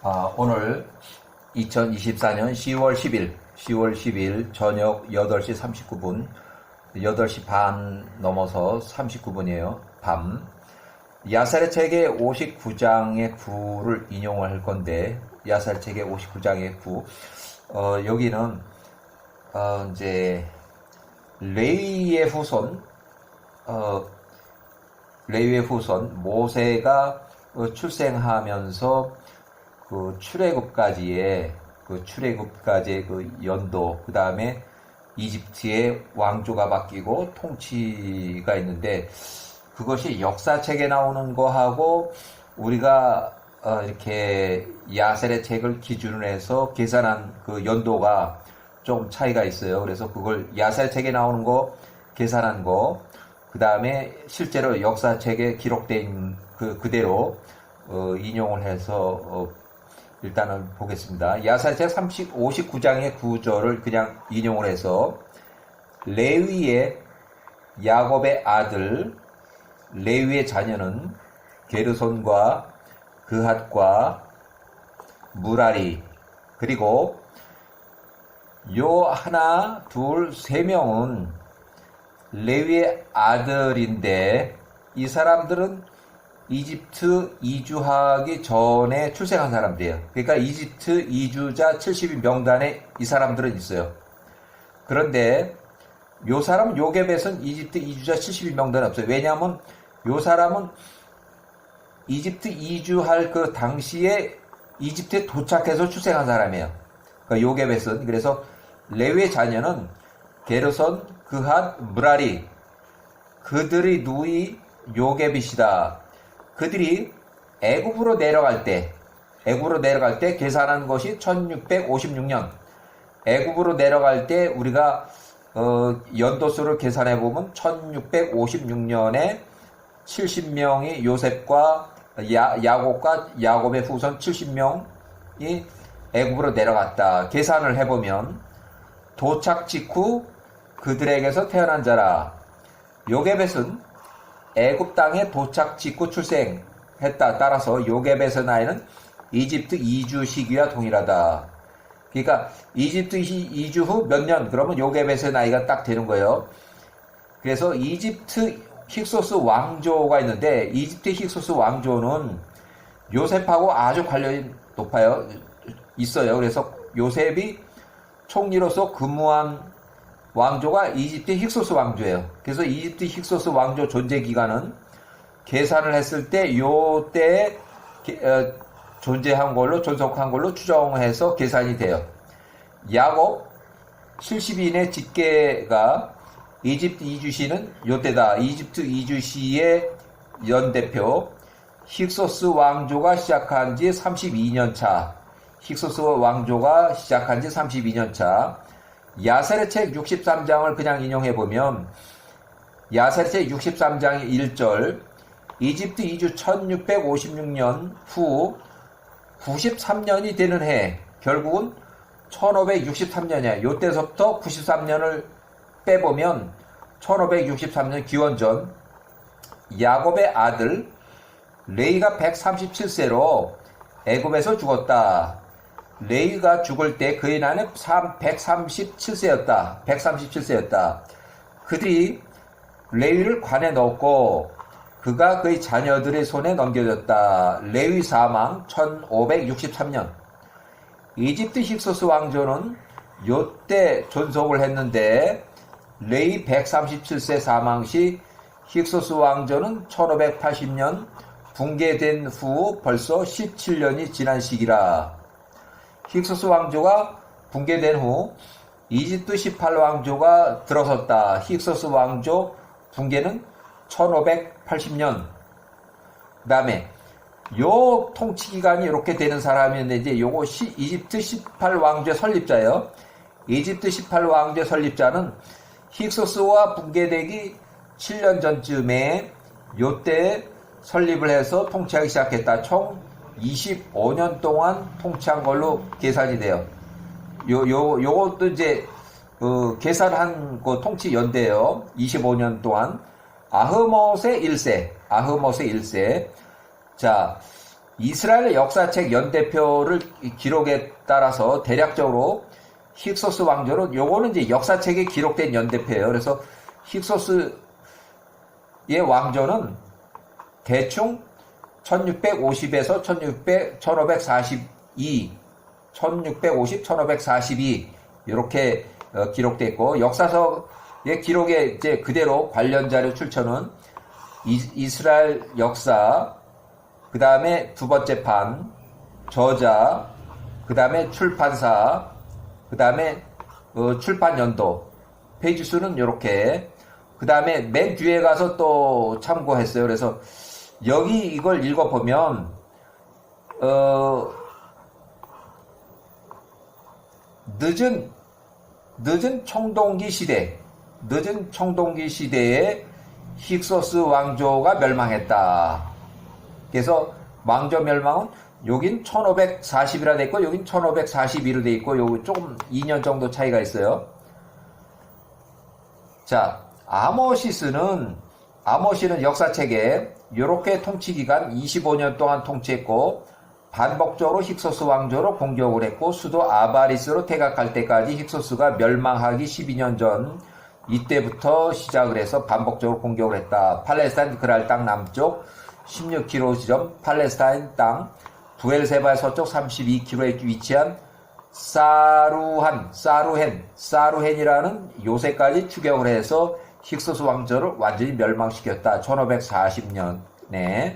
아, 오늘 2024년 10월 10일, 10월 10일 저녁 8시 39분, 8시 반 넘어서 39분이에요. 밤. 야살의 책의 59장의 9를 인용을 할 건데, 야살의 책의 59장의 9. 어, 여기는, 어, 이제, 레이의 후손, 어, 레위의 후손 모세가 어, 출생하면서 그 출애굽까지의 그 출애굽까지의 그 연도 그 다음에 이집트의 왕조가 바뀌고 통치가 있는데 그것이 역사책에 나오는 거하고 우리가 어, 이렇게 야셀의 책을 기준으로 해서 계산한 그 연도가 좀 차이가 있어요. 그래서 그걸 야셀 책에 나오는 거 계산한 거, 그 다음에 실제로 역사책에 기록된 그 그대로 어, 인용을 해서 어, 일단은 보겠습니다. 야살책 30, 59장의 구절을 그냥 인용을 해서 레위의 야곱의 아들 레위의 자녀는 게르손과 그핫과 무라리 그리고 요 하나 둘 세 명은 레위의 아들인데 이 사람들은 이집트 이주하기 전에 출생한 사람들이에요. 그러니까 이집트 이주자 70인 명단에 이 사람들은 있어요. 그런데 요 사람 요geb에서는 이집트 이주자 70인 명단에 없어요. 왜냐하면 요 사람은 이집트 이주할 그 당시에 이집트에 도착해서 출생한 사람이에요. 그러니까 요geb에서는 그래서 레위의 자녀는 게르손, 그한, 무라리 그들이 누이 요geb이시다. 그들이 애굽으로 내려갈 때 애굽으로 내려갈 때 계산한 것이 1656년 애굽으로 내려갈 때 우리가 어, 연도수를 계산해 보면 1656년에 70명이 요셉과 야, 야곱과 야곱의 후손 70명이 애굽으로 내려갔다. 계산을 해 보면 도착 직후 그들에게서 태어난 자라. 요게벳은 애굽 땅에 도착 직후 출생했다. 따라서 요게벳의 나이는 이집트 이주 시기와 동일하다. 그러니까 이집트 이주 후 몇 년 그러면 요게벳의 나이가 딱 되는 거예요. 그래서 이집트 힉소스 왕조가 있는데 이집트 힉소스 왕조는 요셉하고 아주 관련이 높아요. 있어요. 그래서 요셉이 총리로서 근무한 왕조가 이집트 힉소스 왕조예요. 그래서 이집트 힉소스 왕조 존재 기간은 계산을 했을 때 요때 어, 존재한 걸로 존속한 걸로 추정해서 계산이 돼요. 야곱 70인의 직계가 이집트 이주시는 요때다. 이집트 이주시의 연대표 힉소스 왕조가 시작한 지 32년 차. 힉소스 왕조가 시작한 지 32년 차. 야세르 책 63장을 그냥 인용해 보면 야세르 책 63장의 1절 이집트 이주 1656년 후 93년이 되는 해 결국은 1563년이야. 요때서부터 93년을 빼보면 1563년 기원전 야곱의 아들 레이가 137세로 애굽에서 죽었다. 레이가 죽을 때 그의 나이는 137세였다. 137세였다. 그들이 레위를 관에 넣었고 그가 그의 자녀들의 손에 넘겨졌다. 레위 사망 1563년. 이집트 힉소스 왕조는 요때 존속을 했는데 레이 137세 사망 시 힉소스 왕조는 1580년 붕괴된 후 벌써 17년이 지난 시기라. 힉소스 왕조가 붕괴된 후 이집트 18왕조가 들어섰다. 힉소스 왕조 붕괴는 1580년. 그 다음에 요 통치 기간이 이렇게 되는 사람이었는데 이제 요거 시, 이집트 18왕조 설립자예요. 이집트 18왕조 설립자는 힉소스와 붕괴되기 7년 전쯤에 요때 설립을 해서 통치하기 시작했다. 총 25년 동안 통치한 걸로 계산이 돼요. 요, 요, 요것도 이제, 그, 계산한 그 통치 연대요. 25년 동안. 아흐못의 1세. 아흐못의 1세. 자, 이스라엘 역사책 연대표를 이 기록에 따라서 대략적으로 힉소스 왕조는 요거는 이제 역사책에 기록된 연대표예요. 그래서 힉소스의 왕조는 대충 1650에서 1600, 1542, 1650, 1542 이렇게 어, 기록돼 있고 역사서의 기록에 이제 그대로 관련 자료 출처는 이, 이스라엘 역사, 그 다음에 두 번째 판, 저자, 그 다음에 출판사, 그 다음에 어, 출판 연도, 페이지 수는 이렇게, 그 다음에 맨 뒤에 가서 또 참고했어요. 그래서 여기 이걸 읽어보면, 어, 늦은, 늦은 청동기 시대, 늦은 청동기 시대에 힉소스 왕조가 멸망했다. 그래서 왕조 멸망은 여긴 1540이라 돼 있고 여긴 1542로 돼 있고 요기 조금 2년 정도 차이가 있어요. 자, 아모시스는 아모시는 역사책에 이렇게 통치 기간 25년 동안 통치했고 반복적으로 힉소스 왕조로 공격을 했고 수도 아바리스로 퇴각할 때까지 힉소스가 멸망하기 12년 전 이때부터 시작을 해서 반복적으로 공격을 했다. 팔레스타인 그랄 땅 남쪽 16km 지점 팔레스타인 땅 부엘세바 서쪽 32km에 위치한 사루한, 사루헨, 사루헨이라는 요새까지 추격을 해서 힉소스 왕조를 완전히 멸망시켰다. 1540년에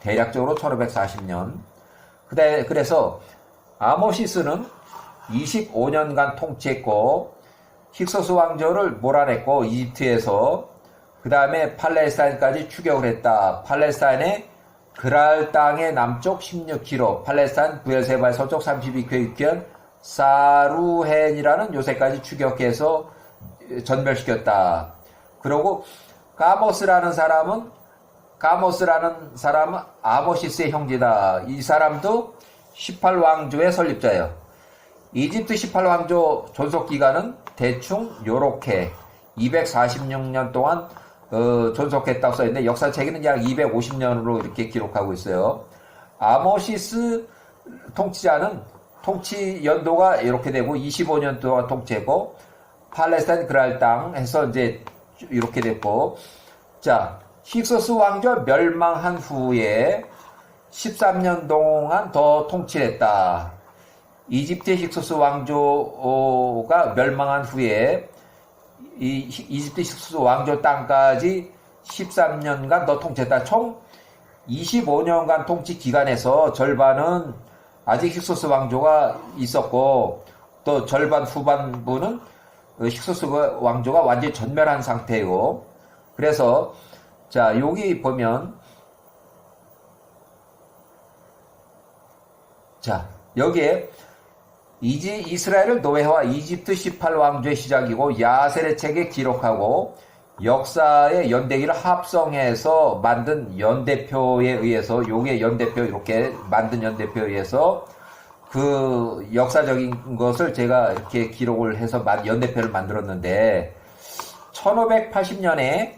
대략적으로 1540년. 그래, 그래서 아모시스는 25년간 통치했고 힉소스 왕조를 몰아냈고 이집트에서 그 다음에 팔레스타인까지 추격을 했다. 팔레스타인의 그랄 땅의 남쪽 16km, 팔레스타인 부엘세바의 서쪽 32km 위치한 사루헨이라는 요새까지 추격해서 전멸시켰다. 그리고 까모스라는 사람은 까모스라는 사람은 아모시스의 형제다. 이 사람도 18왕조의 설립자예요. 이집트 18왕조 존속 기간은 대충 요렇게 246년 동안 어, 존속했다고 써있는데 역사책에는 약 250년으로 이렇게 기록하고 있어요. 아모시스 통치자는 통치 연도가 이렇게 되고 25년 동안 통치했고 팔레스타인 그랄 땅 해서 이제 이렇게 됐고 자 힉소스 왕조 멸망한 후에 13년 동안 더 통치했다. 이집트의 힉소스 왕조가 멸망한 후에 이 이집트 힉소스 왕조 땅까지 13년간 더 통치했다. 총 25년간 통치 기간에서 절반은 아직 힉소스 왕조가 있었고 또 절반 후반부는 힉소스 왕조가 완전히 전멸한 상태이고 그래서 자 여기 보면 자 여기에 이지 이스라엘을 노예화 이집트 18왕조의 시작이고 야셀의 책에 기록하고 역사의 연대기를 합성해서 만든 연대표에 의해서 요게 연대표 이렇게 만든 연대표에 의해서 그 역사적인 것을 제가 이렇게 기록을 해서 연대표를 만들었는데 1580년에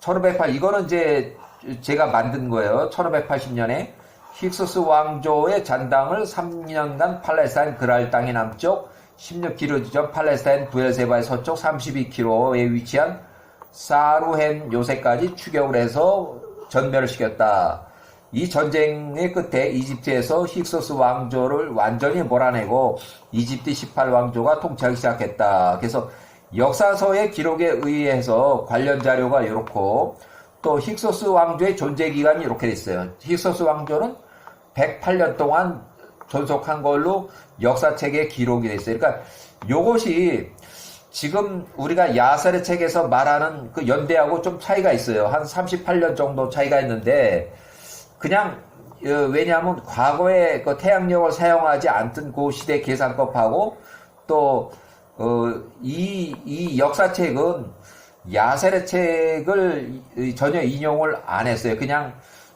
1508 이거는 이제 제가 만든 거예요. 1580년에 힉소스 왕조의 잔당을 3년간 팔레스타인 그랄 땅의 남쪽 16km 지점 팔레스타인 부엘세바의 서쪽 32km에 위치한 사루헨 요새까지 추격을 해서 전멸을 시켰다. 이 전쟁의 끝에 이집트에서 힉소스 왕조를 완전히 몰아내고 이집트 18왕조가 통치하기 시작했다. 그래서 역사서의 기록에 의해서 관련 자료가 이렇고 또 힉소스 왕조의 존재 기간이 이렇게 됐어요. 힉소스 왕조는 108년 동안 존속한 걸로 역사책에 기록이 됐어요. 그러니까 이것이 지금 우리가 야살의 책에서 말하는 그 연대하고 좀 차이가 있어요. 한 38년 정도 차이가 있는데 그냥 어, 왜냐하면 과거에 그 태양력을 사용하지 않던 그 시대 계산법하고 또 어, 이, 이 역사책은 야셀의 책을 전혀 인용을 안 했어요. 그냥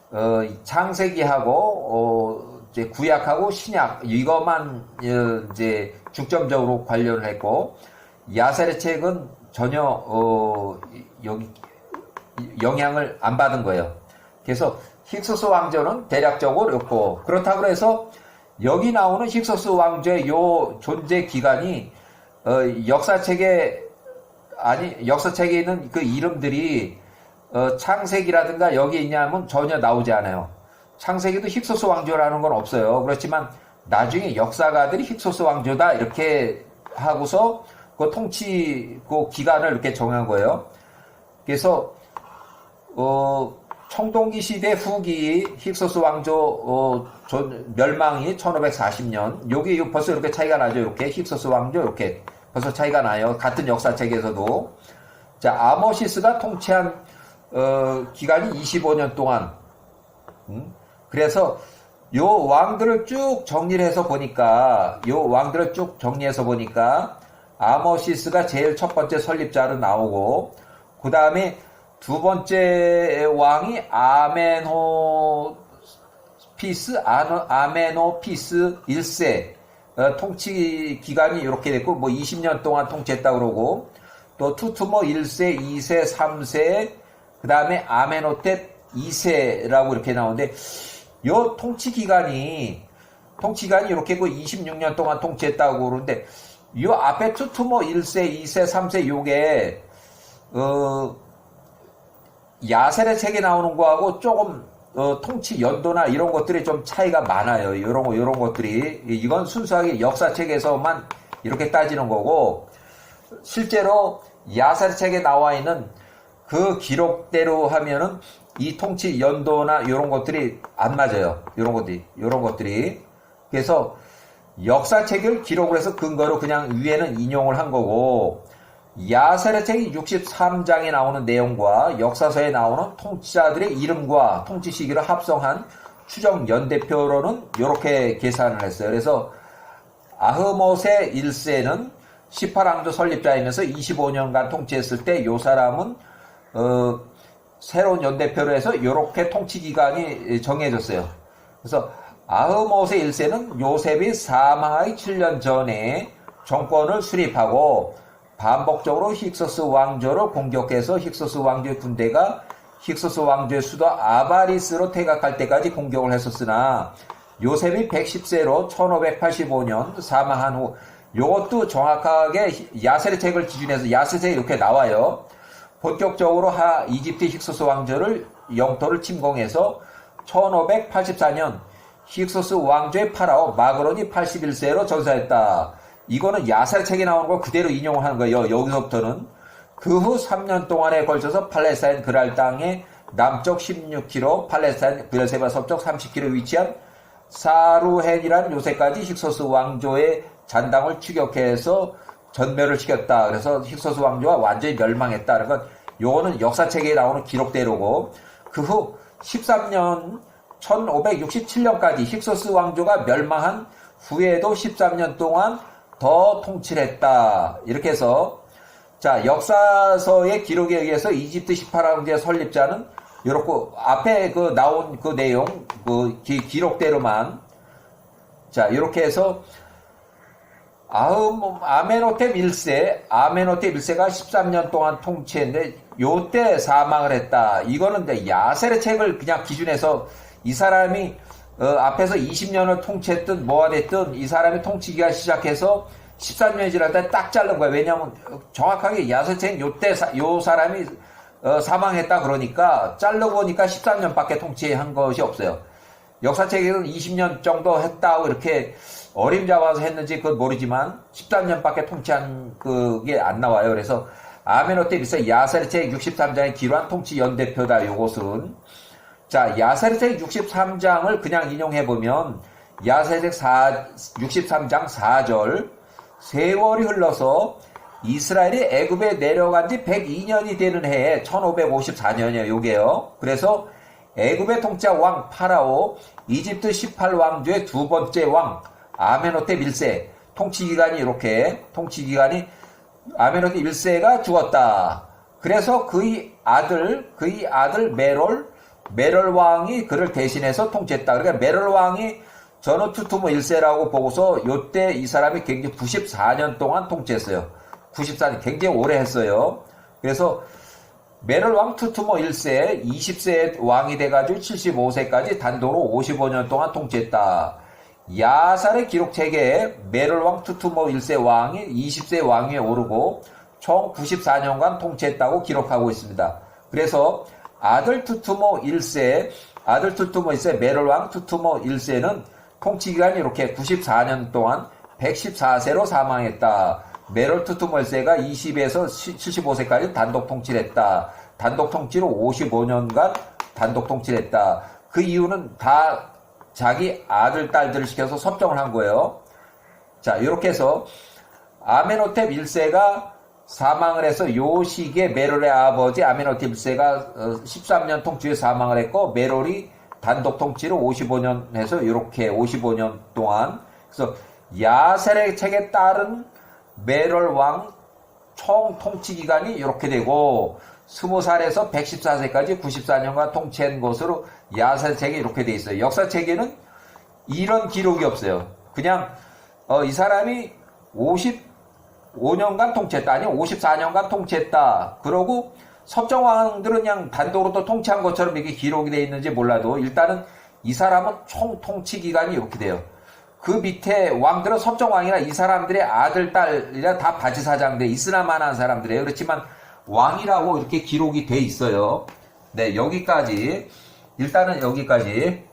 어, 창세기하고 어, 이제 구약하고 신약 이것만 어, 이제 중점적으로 관련을 했고 야셀의 책은 전혀 어, 여기 영향을 안 받은 거예요. 그래서 힉소스 왕조는 대략적으로 없고 그렇다고 해서 여기 나오는 힉소스 왕조의 요 존재 기간이 어, 역사책에 아니 역사책에 있는 그 이름들이 어, 창세기라든가 여기 있냐면 전혀 나오지 않아요. 창세기도 힉소스 왕조라는 건 없어요. 그렇지만 나중에 역사가들이 힉소스 왕조다 이렇게 하고서 그 통치 그 기간을 이렇게 정한 거예요. 그래서 어, 청동기 시대 후기 힉소스 왕조 어, 전- 멸망이 1540년. 여기 벌써 이렇게 차이가 나죠. 이렇게 힉소스 왕조 이렇게 벌써 차이가 나요. 같은 역사책에서도. 자, 아모시스가 통치한 어, 기간이 25년 동안. 음? 그래서 요 왕들을 쭉 정리를 해서 보니까 요 왕들을 쭉 정리해서 보니까 아모시스가 제일 첫 번째 설립자로 나오고 그 다음에 두 번째 왕이 아메노 피스 아노, 아메노 피스 1세. 어, 통치 기간이 이렇게 됐고 뭐 20년 동안 통치했다 그러고 또 투투모 1세, 2세, 3세 그 다음에 아메노테 2세라고 이렇게 나오는데 요 통치 기간이 통치 기간이 이렇게 그 26년 동안 통치했다고 그러는데 요 앞에 투투모 1세, 2세, 3세 요게 어 야셀의 책에 나오는 거하고 조금 어, 통치 연도나 이런 것들이 좀 차이가 많아요. 이런 거 이런 것들이 이건 순수하게 역사책에서만 이렇게 따지는 거고 실제로 야셀 책에 나와 있는 그 기록대로 하면은 이 통치 연도나 이런 것들이 안 맞아요. 이런 것들이 이런 것들이 그래서 역사책을 기록을 해서 근거로 그냥 위에는 인용을 한 거고 야셀의 책이 63장에 나오는 내용과 역사서에 나오는 통치자들의 이름과 통치 시기를 합성한 추정 연대표로는 이렇게 계산을 했어요. 그래서 아흐못의 1세는 18왕조 설립자이면서 25년간 통치했을 때 이 사람은 어, 새로운 연대표로 해서 이렇게 통치 기간이 정해졌어요. 그래서 아흐못의 1세는 요셉이 사망하기 7년 전에 정권을 수립하고 반복적으로 힉소스 왕조를 공격해서 힉소스 왕조의 군대가 힉소스 왕조의 수도 아바리스로 퇴각할 때까지 공격을 했었으나 요셉이 110세로 1585년 사망한 후 이것도 정확하게 야세르 책을 기준해서 책이 이렇게 나와요. 본격적으로 하 이집트 힉소스 왕조를 영토를 침공해서 1584년 힉소스 왕조의 파라오 마그론이 81세로 전사했다. 이거는 야살 책에 나오는 걸 그대로 인용을 하는 거예요. 여기서부터는 그 후 3년 동안에 걸쳐서 팔레스타인 그랄 땅의 남쪽 16km, 팔레스타인 브레세바 서쪽 30km 위치한 사루헨이라는 요새까지 힉소스 왕조의 잔당을 추격해서 전멸을 시켰다. 그래서 힉소스 왕조가 완전히 멸망했다. 그건 요거는 역사책에 나오는 기록대로고 그 후 13년 1567년까지 힉소스 왕조가 멸망한 후에도 13년 동안 더 통치를 했다. 이렇게 해서 자 역사서의 기록에 의해서 이집트 18왕조의 설립자는 이렇게 앞에 그 나온 그 내용 그 기, 기록대로만 자 이렇게 해서 아음, 아메노테 1세, 아메노테 1세가 13년 동안 통치했는데, 요때 사망을 했다. 이거는 이제 야셀의 책을 그냥 기준해서 이 사람이, 어, 앞에서 20년을 통치했든 뭐가 됐든 이 사람이 통치기가 시작해서 13년이 지날 때딱 자른 거야. 왜냐면 정확하게 책은 요때, 사, 요 사람이 어, 사망했다 그러니까 자르고 보니까 13년밖에 통치한 것이 없어요. 역사책에서는 20년 정도 했다고 이렇게 어림잡아서 했는지 그건 모르지만 13년밖에 통치한 그게 안 나와요. 그래서 아메노테 비서 야세르체 63장에 기록한 통치 연대표다. 요것은 자 야세르체 63장을 그냥 인용해 보면 야세르 63장 4절 세월이 흘러서 이스라엘이 애굽에 내려간 지 102년이 되는 해에 1554년이에요. 요게요. 그래서 애굽의 통치자 왕 파라오, 이집트 18왕조의 두 번째 왕 아메노테 1세 통치 기간이 이렇게 통치 기간이 아메노테 1세가 죽었다. 그래서 그의 아들 그의 아들 메롤 메롤 왕이 그를 대신해서 통치했다. 그러니까 메롤 왕이 저는 투투모 1세라고 보고서 요때 이 사람이 굉장히 94년 동안 통치했어요. 94년 굉장히 오래 했어요. 그래서 메럴 왕 투투모 1세 20세 왕이 돼가지고 75세까지 단독으로 55년 동안 통치했다. 야살의 기록 체계에 메럴 왕 투투모 1세 왕이 20세 왕위에 오르고 총 94년간 통치했다고 기록하고 있습니다. 그래서 아들 투투모 1세, 아들 투투모 1세, 메럴 왕 투투모 1세는 통치 기간이 이렇게 94년 동안 114세로 사망했다. 메럴 투투모 1세가 20에서 75세까지 단독 통치를 했다. 단독 통치로 55년간 단독 통치를 했다. 그 이유는 다 자기 아들, 딸들을 시켜서 섭정을 한 거예요. 자, 이렇게 해서 아메노텝 1세가 사망을 해서 요 시기에 메롤의 아버지 아메노텝 1세가 13년 통치에 사망을 했고 메롤이 단독 통치로 55년 해서 이렇게 55년 동안 그래서 야셀의 책에 따른 메롤 왕 총 통치 기간이 이렇게 되고 20살에서 114세까지 94년간 통치한 것으로 야셀 책에 이렇게 돼 있어요. 역사 책에는 이런 기록이 없어요. 그냥 어, 이 사람이 55년간 통치했다. 아니 54년간 통치했다. 그러고 섭정왕들은 그냥 단독으로 통치한 것처럼 이렇게 기록이 되어 있는지 몰라도 일단은 이 사람은 총 통치 기간이 이렇게 돼요. 그 밑에 왕들은 섭정왕이나 이 사람들의 아들, 딸이라 다 바지 사장들, 이스라만한 사람들이에요. 그렇지만 왕이라고 이렇게 기록이 돼 있어요. 네, 여기까지. 일단은 여기까지.